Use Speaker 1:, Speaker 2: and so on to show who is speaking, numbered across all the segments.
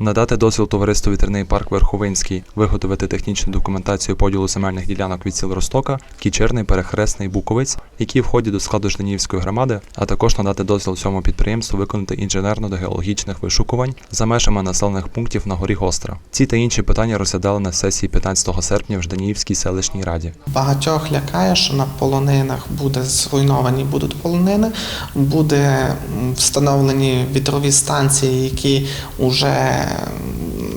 Speaker 1: Надати дозвіл товариству Вітерний парк Верховинський виготовити технічну документацію поділу земельних ділянок від сіл Ростока, Кічерний, Перехресний, Буковець, які входять до складу Жданівської громади, а також надати дозвіл цьому підприємству виконати інженерно-геологічних вишукувань за межами населених пунктів на горі Гостра. Ці та інші питання розглядали на сесії 15 серпня в Жданівській селищній раді.
Speaker 2: Багатьох лякає, що на полонинах буде зруйновані будуть полонини, буде встановлені вітрові станції, які вже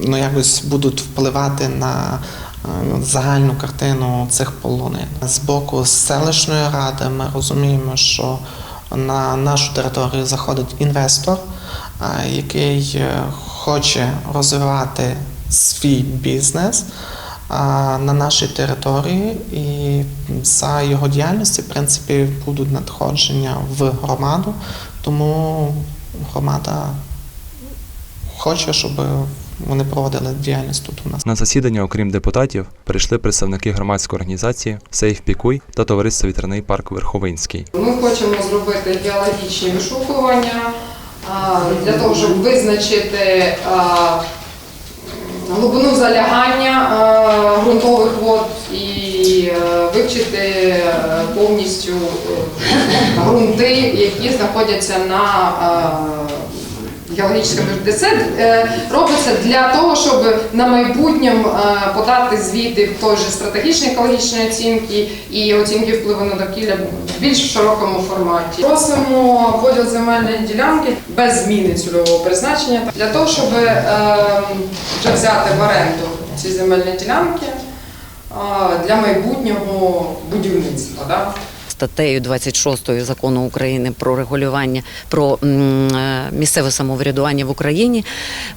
Speaker 2: ну, якось будуть впливати на е, загальну картину цих полонин. З боку селищної ради ми розуміємо, що на нашу територію заходить інвестор, е, який е, хоче розвивати свій бізнес на нашій території, і за його діяльності, в принципі, будуть надходження в громаду, тому громада хоче, щоб вони проводили діяльність тут у нас.
Speaker 1: На засідання, окрім депутатів, прийшли представники громадської організації Сейф Пікуй та товариства Вітерний парк Верховинський.
Speaker 3: Ми хочемо зробити геологічні вишукування для того, щоб визначити глибину залягання ґрунтових вод і е, вивчити е, повністю е, ґрунти, які знаходяться на геологічному де це е, робиться для того, щоб на майбутньому е, подати звіти той же стратегічній екологічної оцінки і оцінки впливу на довкілля в більш широкому форматі. Просимо поділ земельної ділянки без зміни цільового призначення для того, щоб е, вже взяти в оренду ці земельні ділянки для майбутнього будівництва.
Speaker 4: Статтею 26 закону України про регулювання про е, місцеве самоврядування в Україні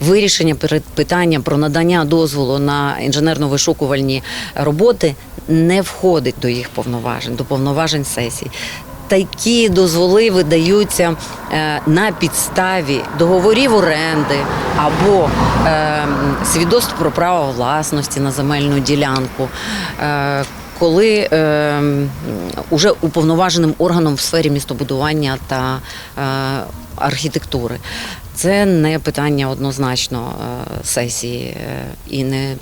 Speaker 4: вирішення перед- питання про надання дозволу на інженерно-вишукувальні роботи не входить до їх повноважень, до повноважень сесій. Такі дозволи видаються е, на підставі договорів оренди або е, свідоцтв про право власності на земельну ділянку. Коли е, уже уповноваженим органом в сфері містобудування та е, архітектури. Це не питання однозначно е, сесії е, і не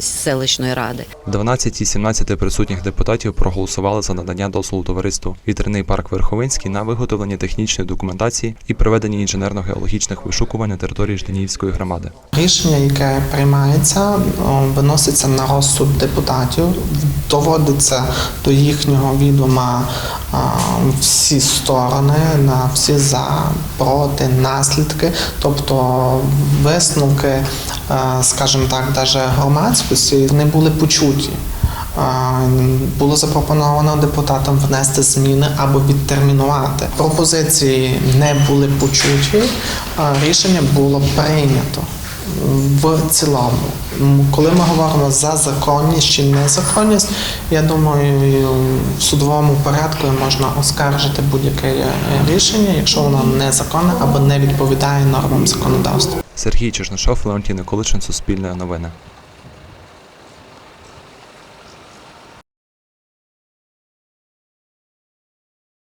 Speaker 4: селищної ради.
Speaker 1: 12 із 17 присутніх депутатів проголосували за надання дозволу товариству Вітерний парк Верховинський на виготовлення технічної документації і проведення інженерно-геологічних вишукувань на території Жданівської громади.
Speaker 2: Рішення, яке приймається, виноситься на розсуд депутатів, доводиться до їхнього відома всі сторони, на всі за, проти, наслідки, тобто висновки, е, скажімо так, навіть громадськості не були почуті. Було запропоновано депутатам внести зміни або відтермінувати. Пропозиції не були почуті, рішення було прийнято в цілому. Коли ми говоримо за законність чи незаконність, я думаю, в судовому порядку можна оскаржити будь-яке е, рішення, якщо воно незаконне або не відповідає нормам законодавства.
Speaker 1: Сергій Чешнишов, Леонтій Николичин, Суспільне новини.